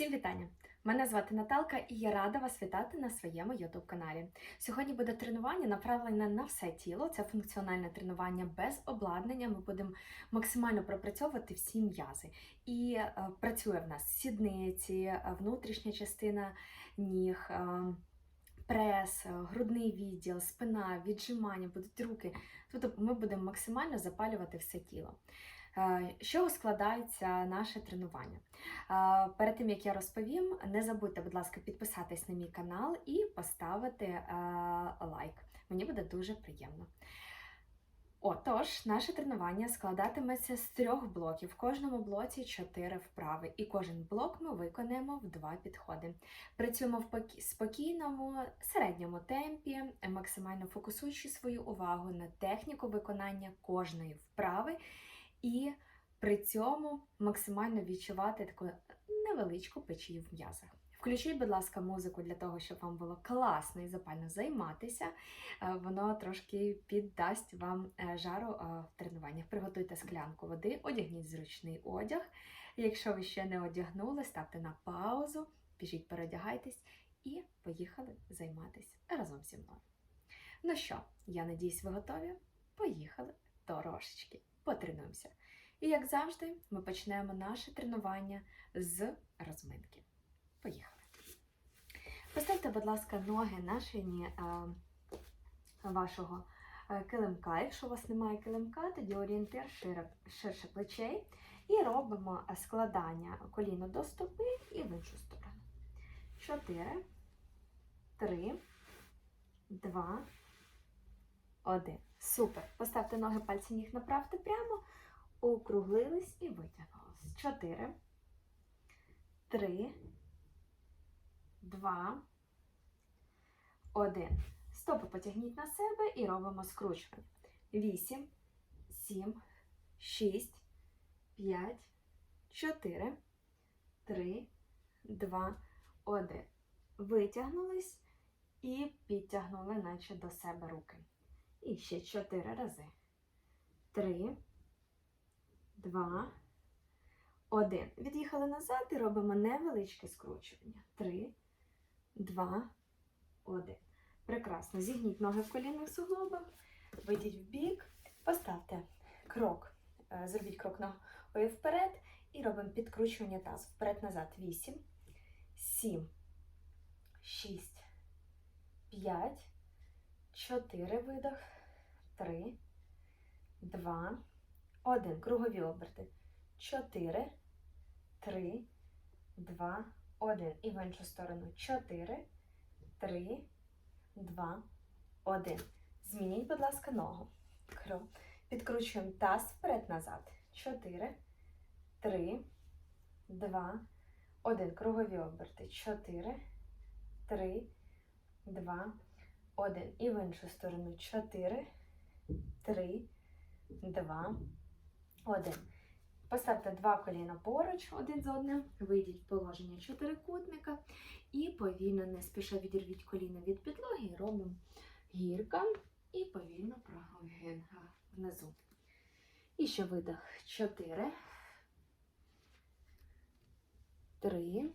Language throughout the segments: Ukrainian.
Всім вітання! Мене звати Наталка і я рада вас вітати на своєму youtube каналі. Сьогодні буде тренування направлене на все тіло. Це функціональне тренування без обладнання. Ми будемо максимально пропрацьовувати всі м'язи. І е, працює в нас сідниці, е, внутрішня частина ніг. е, Прес, е, грудний відділ, спина, віджимання, будуть руки. Тобто ми будемо максимально запалювати все тіло. Е, З чого складається наше тренування? Е, Перед тим як я розповім, не забудьте, будь ласка, підписатись на мій канал і поставити е, лайк. Мені буде дуже приємно. Отож, наше тренування складатиметься з трьох блоків. В кожному блоці чотири вправи, і кожен блок ми виконаємо в два підходи. Працюємо в спокійному, середньому темпі, максимально фокусуючи свою увагу на техніку виконання кожної вправи і при цьому максимально відчувати таку невеличку печію в м'язах. Включіть, будь ласка, музику для того, щоб вам було класно і запально займатися. Е, Воно трошки піддасть вам е, жару е, в тренуваннях. Приготуйте склянку води, одягніть зручний одяг. Якщо ви ще не одягнули, ставте на паузу, біжіть, переодягайтесь і поїхали займатися разом зі мною. Ну що, я надіюсь, ви готові? Поїхали трошечки потренуємося. І як завжди, ми почнемо наше тренування з розминки. Поїхали. Поставте, будь ласка, ноги на шині е, вашого е, килимка. Якщо у вас немає килимка, тоді орієнтир ширше плечей. І робимо складання коліна до стопи і в іншу сторону. Чотири, три, два, один. Супер. Поставте ноги пальці ніг направте прямо, округлились і витягнулись. Чотири, три, два, один. Стопи потягніть на себе і робимо скручування. Вісім, сім, шість, п'ять, чотири, три, два, один. Витягнулись і підтягнули, наче до себе руки. І ще чотири рази. Три, два, один. Від'їхали назад і робимо невеличке скручування. Три, два, один. Прекрасно. Зігніть ноги в колінних суглобах, вийдіть в бік, поставте крок, е, зробіть крок ногою вперед і робимо підкручування тазу. Вперед-назад. Вісім, сім, шість, п'ять. Чотири видох. Три, два, один. Кругові оберти. Чотири, три, два, один. І в іншу сторону. Чотири, три, два, один. Змініть, будь ласка, ногу. Кру- Підкручуємо таз вперед-назад. Чотири, три, два, один. Кругові оберти. Чотири, три, два, один. І в іншу сторону. Чотири, три, два, один. Поставте два коліна поруч один з одним. Вийдіть в положення чотирикутника. І повільно, не спіша відірвіть коліна від підлоги робимо гірка. І повільно прогин внизу. І ще видох. Чотири. Три.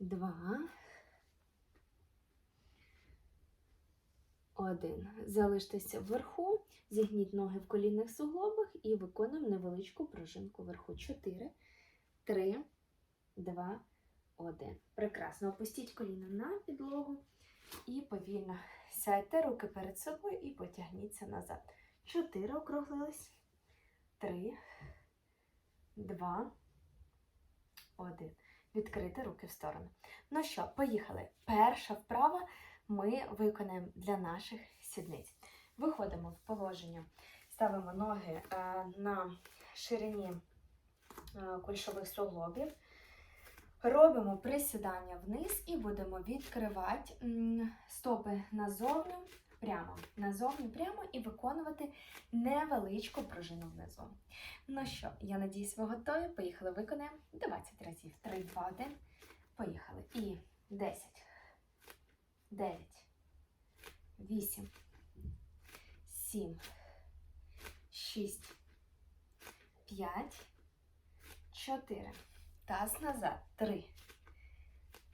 Два. Один. Залиштеся вверху, зігніть ноги в колінних суглобах і виконуємо невеличку пружинку вверху. Чотири, три, два, один. Прекрасно. Опустіть коліна на підлогу і повільно сядьте руки перед собою і потягніться назад. Чотири округлились. Три, два, один. Відкрити руки в сторону. Ну що, поїхали. Перша вправа ми виконаємо для наших сідниць. Виходимо в положення, ставимо ноги е, на ширині е, кульшових суглобів, робимо присідання вниз і будемо відкривати стопи назовні прямо, назовні прямо і виконувати невеличку пружину внизу. Ну що, я надіюсь, ви готові. Поїхали, виконаємо 20 разів. 3, 2, 1. Поїхали. І 10. 9, 8, 7, 6, 5, чотири. Таз назад. Три.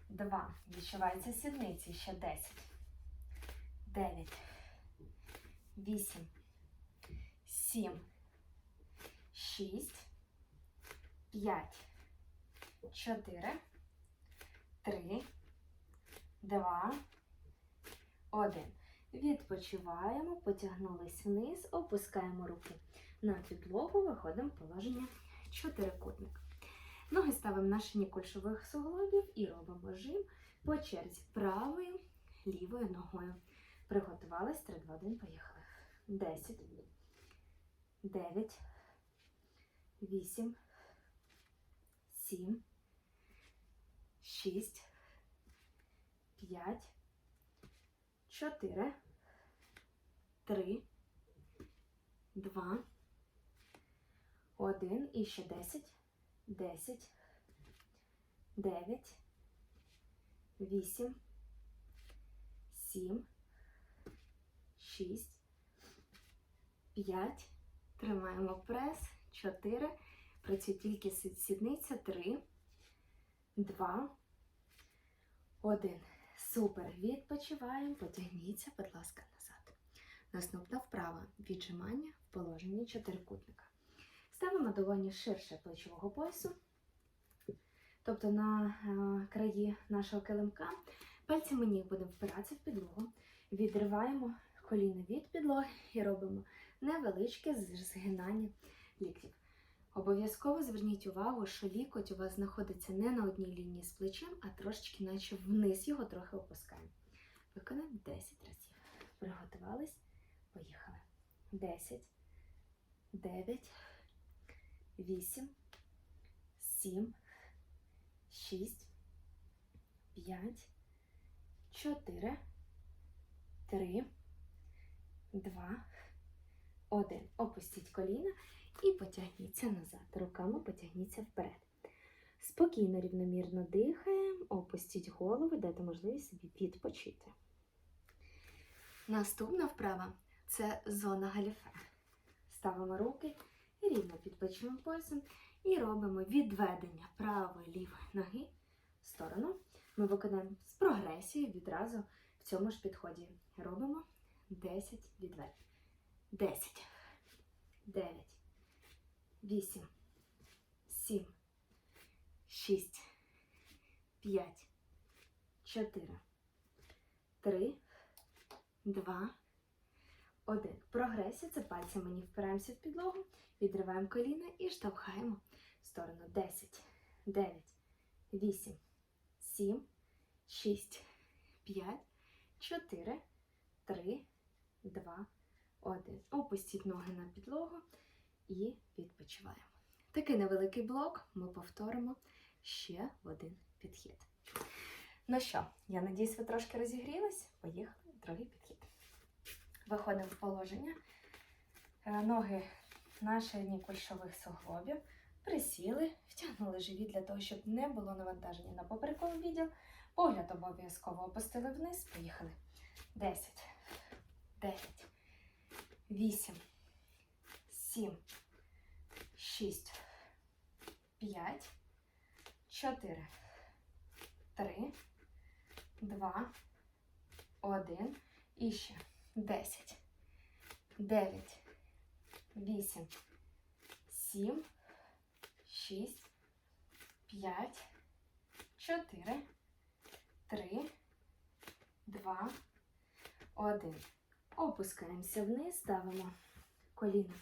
Два. Відчуваються сідниці. Ще десять. Дев'ять. Вісім. Сім. Шість. П'ять. Чотири. Три. Два. Один. Відпочиваємо, потягнулись вниз, опускаємо руки на підлогу, виходимо в положення чотирикутник. Ноги ставимо на шині кульшових суглобів і робимо жим по черзі правою, лівою ногою. Приготувались 3, 2, 1, поїхали. 10, 9, 8, 7, 6, 5, 4, 3, 2, 1 і ще 10, 10, 9, 8, 7, 6, 5, тримаємо прес, 4, працює тільки сідниця, 3, 2, 1. Супер. Відпочиваємо, потягніться, будь ласка, назад. Наступна вправа віджимання в положенні чотирикутника. Ставимо долоні ширше плечового поясу, тобто на е, краї нашого килимка. Пальцями ніг будемо впиратися в підлогу. Відриваємо коліна від підлоги і робимо невеличке згинання ліктів. Обов'язково зверніть увагу, що лікоть у вас знаходиться не на одній лінії з плечем, а трошечки наче вниз його трохи опускаємо. Виконаємо 10 разів. Приготувались. Поїхали. 10, 9, 8, 7, 6, 5, 4, 3, 2, 1. Опустіть коліна і потягніться назад. Руками потягніться вперед. Спокійно, рівномірно дихаємо, опустіть голову, дайте можливість собі відпочити. Наступна вправа це зона галіфе. Ставимо руки рівно під плечовим поясом і робимо відведення правої лівої ноги в сторону. Ми виконаємо з прогресією відразу в цьому ж підході. Робимо 10 відведень. 10, 9, 8, 7, 6, 5, 4, 3, 2, 1. Прогресія. Це пальцями не впираємося в підлогу, відриваємо коліна і штовхаємо в сторону. 10, 9, 8, 7, 6, 5, 4, 3, 2, 1. Опустіть ноги на підлогу і відпочиваємо. Такий невеликий блок ми повторимо ще один підхід. Ну що, я надіюсь, ви трошки розігрілись. Поїхали другий підхід. Виходимо в положення. Е, Ноги на ширині кульшових суглобів. Присіли, втягнули живіт для того, щоб не було навантаження на поперековий відділ. Погляд обов'язково опустили вниз. Поїхали. 10, 9, 8, 7, 6, 5, 4, 3, 2, 1. І ще 10, 9, 8, 7, 6, 5, 4, 3, 2, 1. Опускаємося вниз, ставимо коліна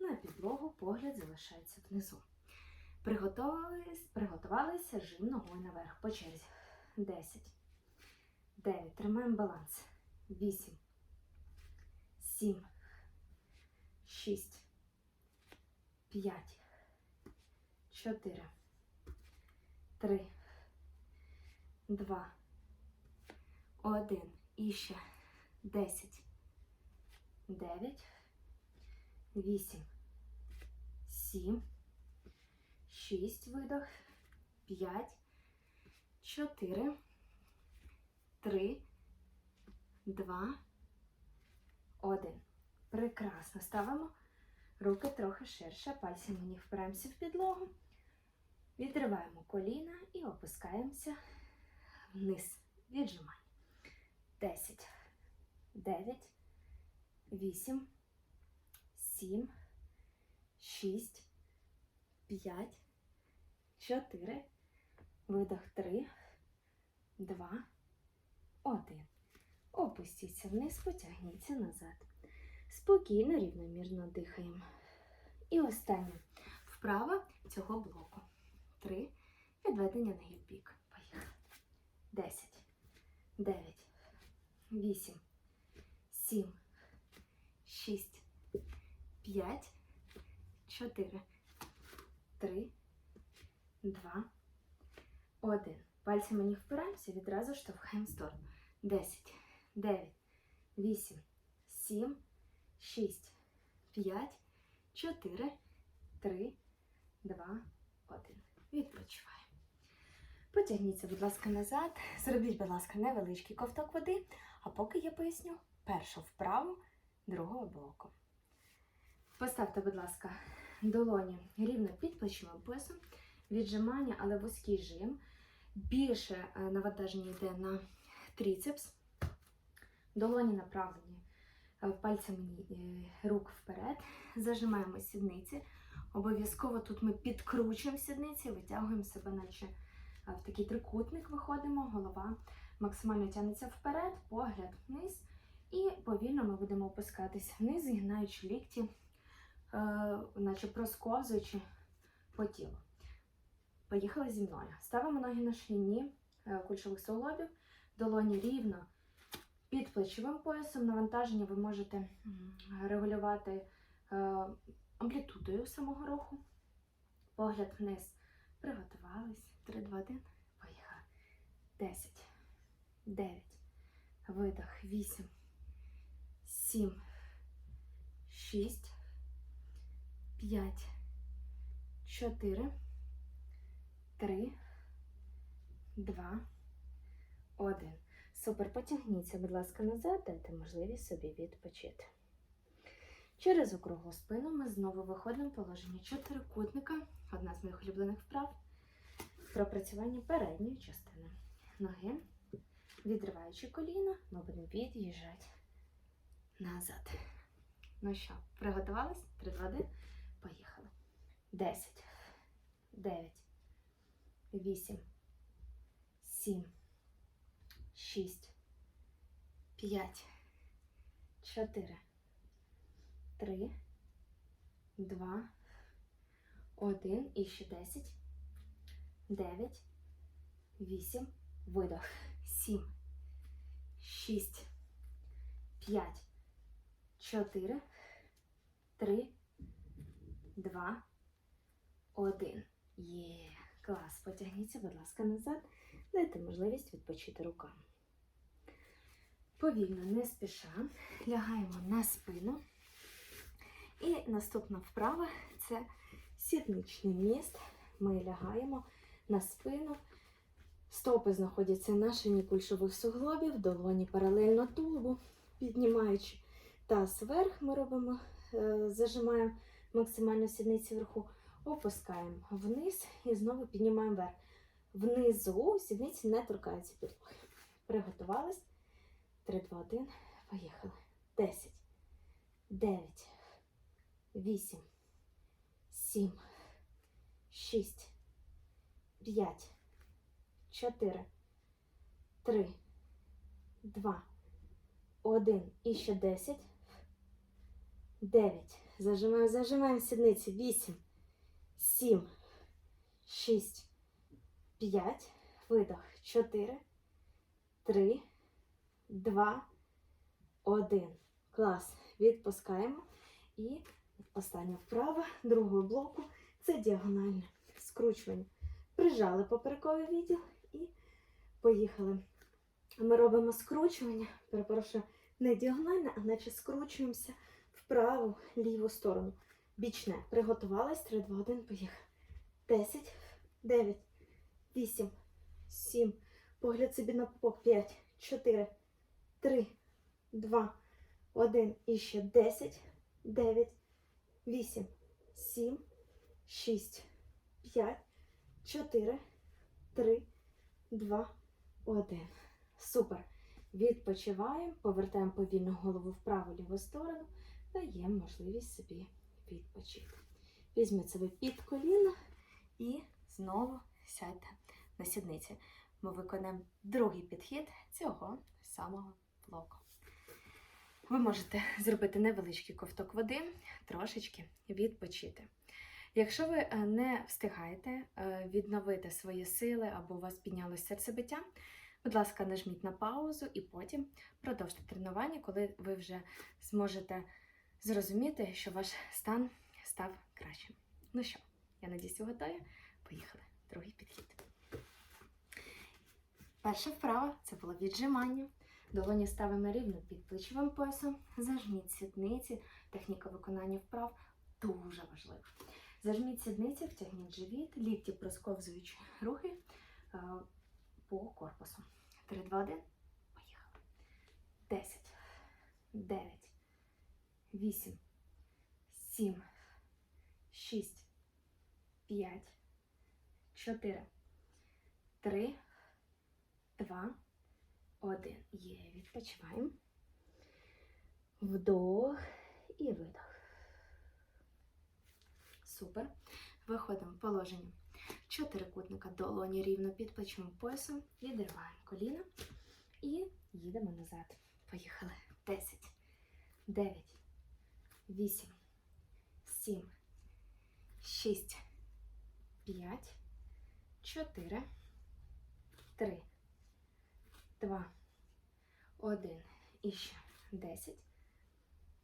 на підлогу, погляд залишається внизу. Приготувались, приготувалися жим ногою наверх по черзі. 10, 9, тримаємо баланс. 8, 7, 6, 5, 4, 3, 2, 1. І ще. 10, 9, 8, 7, 6, видох, 5, 4, 3, 2, 1. Прекрасно. Ставимо. Руки трохи ширше, пальцями ніг впираємося в підлогу. Відриваємо коліна і опускаємося вниз. Віджимання. 10, 9, 8, 7, 6, 5, 4, видох 3, 2, 1. Опустіться вниз, потягніться назад. Спокійно, рівномірно дихаємо. І останнє вправа цього блоку. Три. Підведення ноги в бік. Поїхали. Десять. Дев'ять. Вісім. Сім. Шість. П'ять. Чотири. Три. Два. Один. Пальцями не впираємося, відразу штовхаємо в сторону. Десять. Дев'ять. Вісім. Сім. Шість. П'ять. Чотири. Три. Два. Один. Відпочиваємо. Потягніться, будь ласка, назад. Зробіть, будь ласка, невеличкий ковток води, а поки я поясню першу вправу другого блоку. Поставте, будь ласка, долоні рівно під плечовим поясом, віджимання, але вузький жим. Більше е, навантаження йде на тріцепс. Долоні направлені е, пальцями е, рук вперед. Зажимаємо сідниці. Обов'язково тут ми підкручуємо сідниці, витягуємо себе, наче в такий трикутник виходимо, голова максимально тягнеться вперед, погляд вниз. І повільно ми будемо опускатись вниз, згинаючи лікті, наче просковзуючи по тілу. Поїхали зі мною. Ставимо ноги на ширині е, кульшових суглобів, долоні рівно під плечовим поясом. Навантаження ви можете регулювати е, амплітудою самого руху. Погляд вниз. Приготувались. 3, 2, 1. Поїхали. 10, 9, видох, 8, 7, 6, 5, 4, 3, 2, 1. Супер, потягніться, будь ласка, назад, дайте можливість собі відпочити. Через округлу спину ми знову виходимо в положення чотирикутника. Одна з моїх улюблених вправ. Пропрацювання передньої частини. Ноги, відриваючи коліна, ми будемо від'їжджати назад. Ну що, приготувались? 3, 2, 1. Поїхали. 10, 9, 8, 7, 6, 5, 4, 3, 2, 1. І ще 10, 9, 8, видох. 7, 6, 5, 4, 3, 2, 1. Є. Клас. Потягніться, будь ласка, назад. Дайте можливість відпочити руками. Повільно, не спіша, лягаємо на спину. І наступна вправа це сідничний міст. Ми лягаємо на спину. Стопи знаходяться на шині кульшових суглобів, долоні паралельно тулубу, піднімаючи таз вверх, ми робимо, е, зажимаємо максимально сідниці вверху, опускаємо вниз і знову піднімаємо вверх. Внизу сідниці не торкаються підлоги. Приготувались. 3, 2, 1. Поїхали. 10, 9, 8, 7, 6, 5, 4, 3, 2, 1. І ще 10, 9. Зажимаємо, зажимаємо сідниці. 8, 7, 6, 5. Видох. 4, 3, 2, 1. Клас. Відпускаємо. І остання вправа другого блоку це діагональне скручування. Прижали поперековий відділ і поїхали. Ми робимо скручування, перепрошую, не діагональне, а наче скручуємося праву ліву сторону. Бічне. Приготувались. 3, 2, 1, поїхали. 10, 9, 8, 7. Погляд собі на пупок. 5, 4, 3, 2, 1. І ще 10, 9, 8, 7, 6, 5, чотири, три, два, один. Супер. Відпочиваємо, повертаємо повільно голову в праву ліву сторону, даємо можливість собі відпочити. Візьміть себе під коліно і знову сядьте на сідниці. Ми виконаємо другий підхід цього самого блоку. Ви можете зробити невеличкий ковток води, трошечки відпочити. Якщо ви е, не встигаєте е, відновити свої сили або у вас піднялося серцебиття, будь ласка, нажміть на паузу і потім продовжте тренування, коли ви вже зможете зрозуміти, що ваш стан став кращим. Ну що, я надіюсь, ви готові? Поїхали. Другий підхід. Перша вправа це було віджимання. Долоні ставимо рівно під плечовим поясом. Зажміть сідниці. Техніка виконання вправ дуже важлива. Зажміть сідниці, втягніть живіт, лікті просковзуючі рухи е, по корпусу. 3, 2, 1. Поїхали. 10, 9, 8, 7, 6, 5, 4, 3, 2, 1. Є, відпочиваємо. Вдох і видох. Супер. Виходимо в положення чотирикутника долоні рівно під плечовим поясом. Відриваємо коліна і їдемо назад. Поїхали. 10, 9, 8, 7, 6, 5, 4, 3, 2, 1. І ще. 10,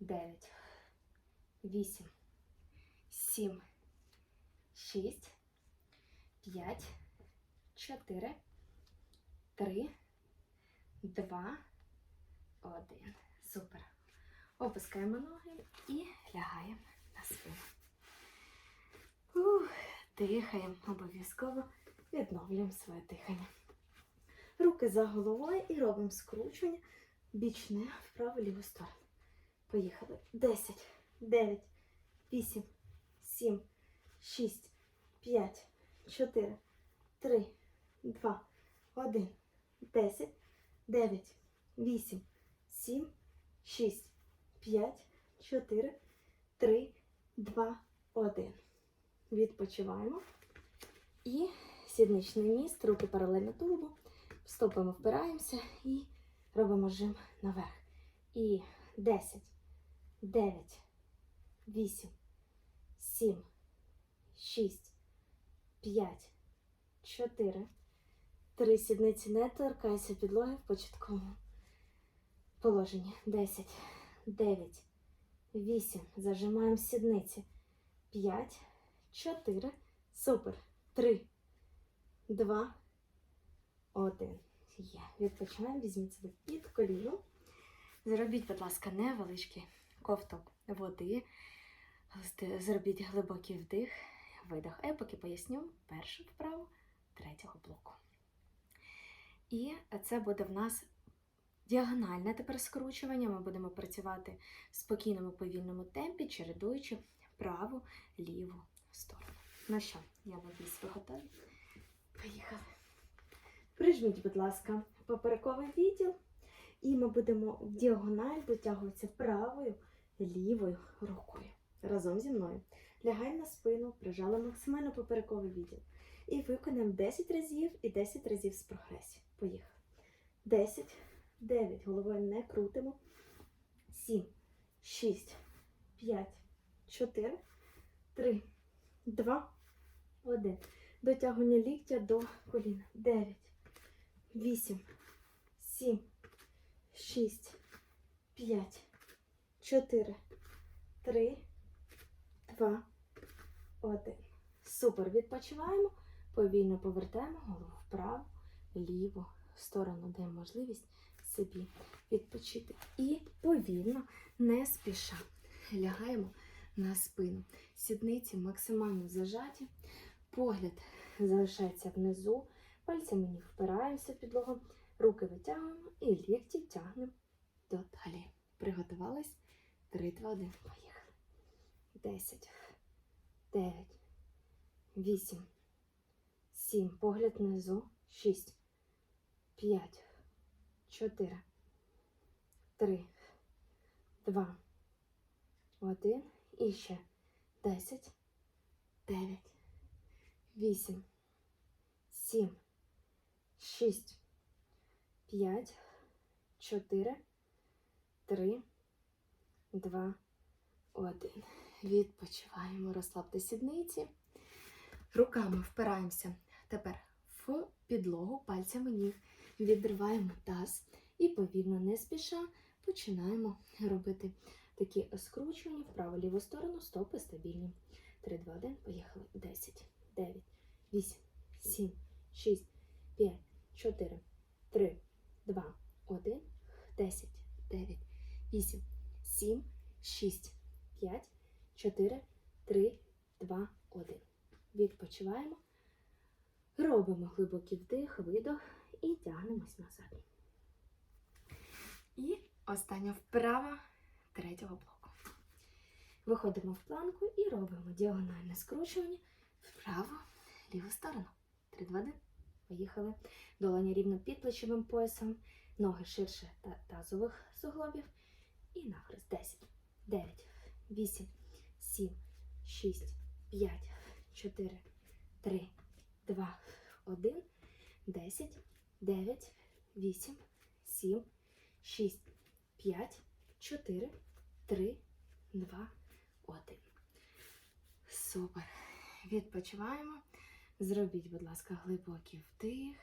9, 8, 7, 6, 5, 4, 3, 2, 1. Супер. Опускаємо ноги і лягаємо на спину. Ух, дихаємо, обов'язково відновлюємо своє дихання. Руки за головою і робимо скручування бічне вправо ліву сторону. Поїхали. 10, 9, 8, 7, 6, 5, 4, 3, 2, 1, 10, 9, 8, 7, 6, 5, 4, 3, 2, 1. Відпочиваємо. І сідничний міст, руки паралельно тулубу. Стопами впираємося і робимо жим наверх. І 10, 9, 8, 7, 6, 5, 4, 3 сідниці не торкайся підлоги в початковому положенні. 10, 9, 8. Зажимаємо сідниці. 5, 4. Супер. 3, 2, 1. Є. Відпочиваємо, візьміть себе під коліно. Зробіть, будь ласка, невеличкий ковток води. Зробіть глибокий вдих, видих. А я поки поясню першу вправу третього блоку. І це буде в нас діагональне тепер скручування. Ми будемо працювати в спокійному повільному темпі, чередуючи праву ліву сторону. Ну що, я надіюсь, ви готові? Поїхали. Прижміть, будь ласка, поперековий відділ, і ми будемо в діагональ витягуватися правою лівою рукою. Разом зі мною. Лягаємо на спину, прижали максимально поперековий відділ. І виконаємо 10 разів і 10 разів з прогресії. Поїхали. 10, 9. Головою не крутимо. 7, 6, 5, 4, 3, 2, 1. Дотягування ліктя до коліна. 9, 8, 7, 6, 5, 4, 3, 2, 1. Супер. Відпочиваємо. Повільно повертаємо голову вправо, ліво сторону, даємо можливість собі відпочити. І повільно, не спіша, лягаємо на спину. Сідниці максимально зажаті, погляд залишається внизу, пальцями ніг впираємося в підлогу, руки витягуємо і лікті тягнемо до талії. Приготувались? 3, 2, 1. Поїхали. 10, 9, 8, сім. Погляд внизу. Шість, п'ять, чотири, три, два, один. І ще. Десять, дев'ять, вісім, сім, шість, п'ять, чотири, три, два, один. Відпочиваємо, розслабте сідниці. Руками впираємося. Тепер в підлогу, пальцями ніг. Відриваємо таз і повільно, не спіша, починаємо робити такі скручування вправо-ліву сторону, стопи стабільні. 3, 2, 1, поїхали. 10, 9, 8, 7, 6, 5, 4, 3, 2, 1, 10, 9, 8, 7, 6, 5, 4, 3, 2, 1. Відпочиваємо. Робимо глибокий вдих, видох і тягнемось назад. І остання вправа третього блоку. Виходимо в планку і робимо діагональне скручування вправо, ліву сторону. 3, 2, 1. Поїхали. Долоні рівно під плечовим поясом, ноги ширше та тазових суглобів. І нахрест. 10, 9, 8, 7, 6, 5, 4, 3, 2, 1, 10, 9, 8, 7, 6, 5, 4, 3, 2, 1. Супер. Відпочиваємо. Зробіть, будь ласка, глибокий вдих,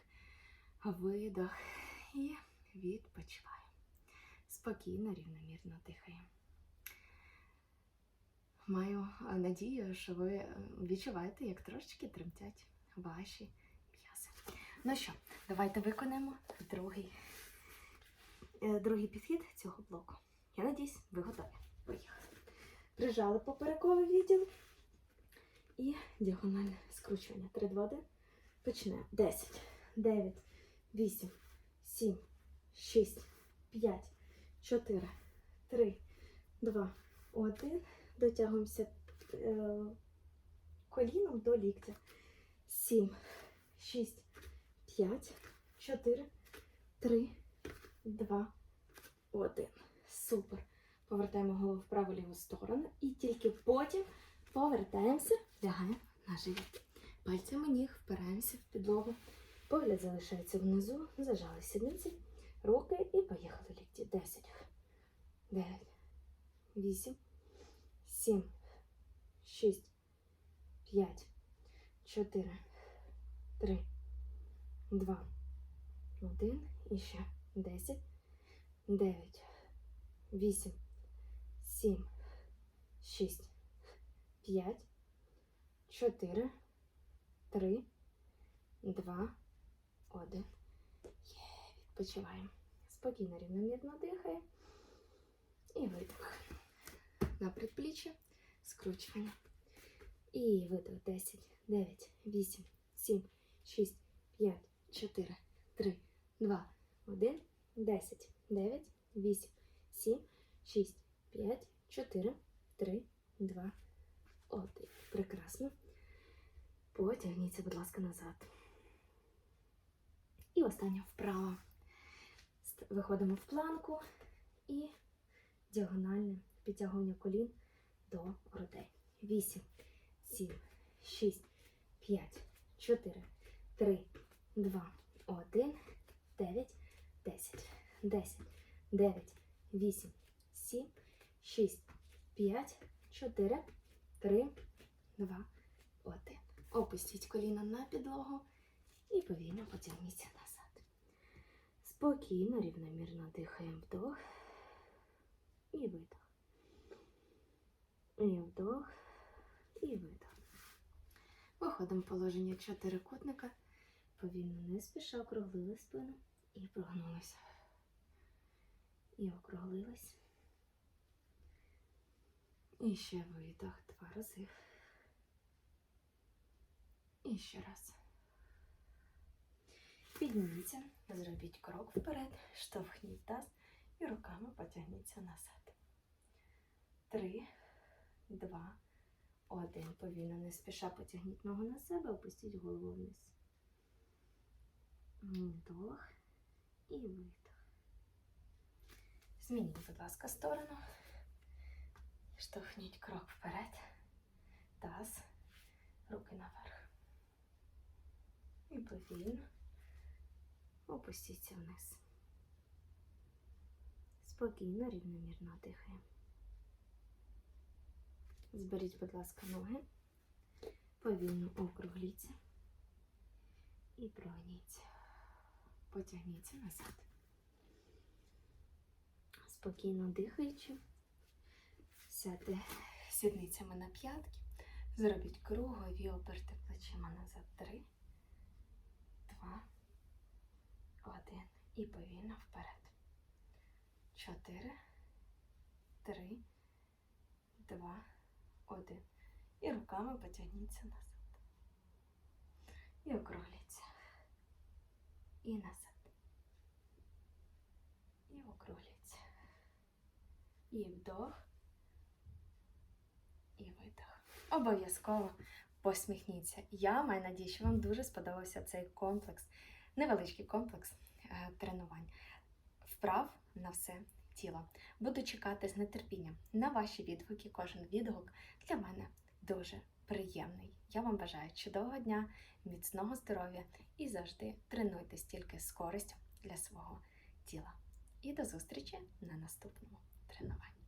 видох і відпочиваємо. Спокійно, рівномірно дихаємо. Маю надію, що ви е, відчуваєте, як трошечки тремтять ваші. Ну що, давайте виконаємо другий, е, другий підхід цього блоку. Я надіюсь, ви готові. Поїхали. Прижали поперековий відділ і діагональне скручування. 3, 2, 1. Починаємо. 10, 9, 8, 7, 6, 5, 4, 3, 2, 1. Дотягуємося е, коліном до ліктя. 7, 6, 5, 4, 3, 2, 1. Супер. Повертаємо голову в праву ліву сторону і тільки потім повертаємося, лягаємо на живіт. Пальцями ніг впираємося в підлогу. Погляд залишається внизу, зажали сідниці, руки і поїхали лікті. 10, 9, 8, 7, 6, 5, 4, 3, 2, 1. І ще. 10, 9, 8, 7, 6, 5, 4, 3, 2, 1. Є, відпочиваємо. Спокійно, рівномірно дихаємо. І видих. На предпліччя, скручування. І видих. 10, 9, 8, 7, 6, 5, 4, 3, 2, 1, 10, 9, 8, 7, 6, 5, 4, 3, 2, 1. Прекрасно. Потягніться, будь ласка, назад. І остання вправа. Виходимо в планку і діагональне підтягування колін до грудей. 8, 7, 6, 5, 4, 3, 2, 1, 9, 10, 10, 9, 8, 7, 6, 5, 4, 3, 2, 1. Опустіть коліна на підлогу і повільно потягніться назад. Спокійно, рівномірно дихаємо вдох і видох. І вдох, і видох. Виходимо в положення чотирикутника. Повільно не спіша округлили спину і прогнулися. І округлились. І ще видох два рази. І ще раз. Підніміться, зробіть крок вперед, штовхніть таз і руками потягніться назад. Три, два, один. Повільно не спіша потягніть ногу на себе, опустіть голову вниз. Вдох і видох. Змініть, будь ласка, сторону. Штовхніть крок вперед. Таз. Руки наверх. І повільно опустіться вниз. Спокійно, рівномірно дихаємо. Зберіть, будь ласка, ноги. Повільно округліться. І прогніться. Потягніться назад. Спокійно дихаючи, сядьте сідницями на п'ятки, зробіть кругові оберти плечима назад. Три, два, один. І повільно вперед. Чотири, три, два, один. І руками потягніться назад. І округліться. І назад. І округліться. І вдох. І видох. Обов'язково посміхніться. Я маю надію, що вам дуже сподобався цей комплекс, невеличкий комплекс е, тренувань. Вправ на все тіло. Буду чекати з нетерпінням на ваші відгуки. Кожен відгук для мене дуже приємний. Я вам бажаю чудового дня, міцного здоров'я і завжди тренуйтесь тільки з користю для свого тіла. І до зустрічі на наступному тренуванні.